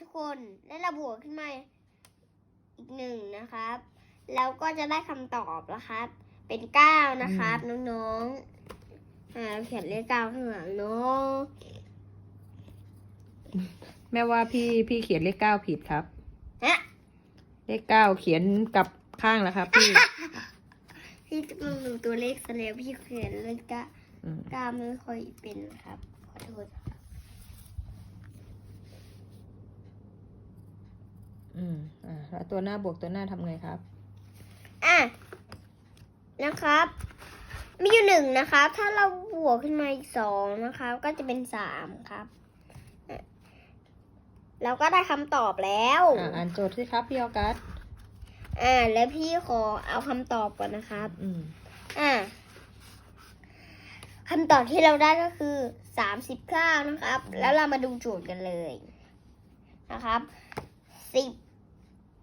ทุกคนและเราบวกขึ้นมาอีกหนึ่งนะครับ แล้วก็จะได้คำตอบแล้วครับ เป็นเก้านะครับน้องๆอ่าเราเขียนเลขเก้าข้างหลังเนาะแม่ว่าพี่พี่เขียนเลขเก้าผิดครับ ฮะเลขเก้าเขียนกลับข้างแล้วครับ พี่พี่กำลังดูตัวเลขซะแล้วพี่เขียนเลขเก้าอืม เก้าไม่ค่อยเป็นนะครับขอโทษครับ อืมอ่าแล้วตัวหน้าบวกตัวหน้าทำไงครับ อะนะครับ มีอยู่หนึ่งนะครับ ถ้าเราบวกขึ้นมาอีกสองนะครับ ก็จะเป็นสามครับอะเราก็ได้คำตอบแล้วอ่าอ่านโจทย์สิครับพี่ออกัสอ่า แล้วพี่ขอเอาคำตอบก่อนนะครับ อืมอ่าคำตอบที่เราได้ก็คือสามสิบเก้านะครับ แล้วเรามาดูโจทย์กันเลยนะครับ สิบ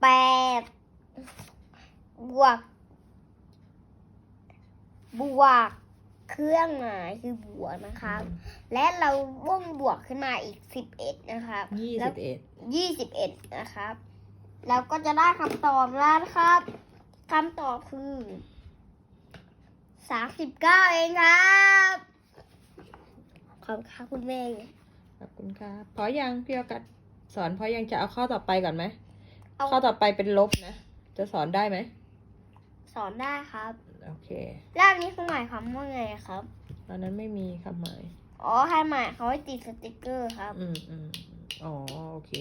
แปดบวก บวกเครื่องหมายคือบวกนะครับ และเราว่องบวกขึ้นมาอีกสิบเอ็ดนะครับยี่แล้สิวบเอ็ดยี่สิบเอ็ดนะครับเราก็จะได้คำตอบแล้วนะครับคำตอบคือสามสิบเก้าเองครับขอบคุณค่ะคุณแม่ขอบคุณครับพอยังพี่ออกัส สอนพอยังจะเอาข้อต่อไปก่อนไหมเอาข้อต่อไปเป็นลบนะ จะสอนได้ไหมสอนได้ครับโอเคแล้วอันนี้คือหมายความว่าไงครับ ตอนนั้นไม่มีคำหมายอ๋อให้หมายเขาให้ติดสติกเกอร์ครับ อืมอืมอืมอ๋อโอเค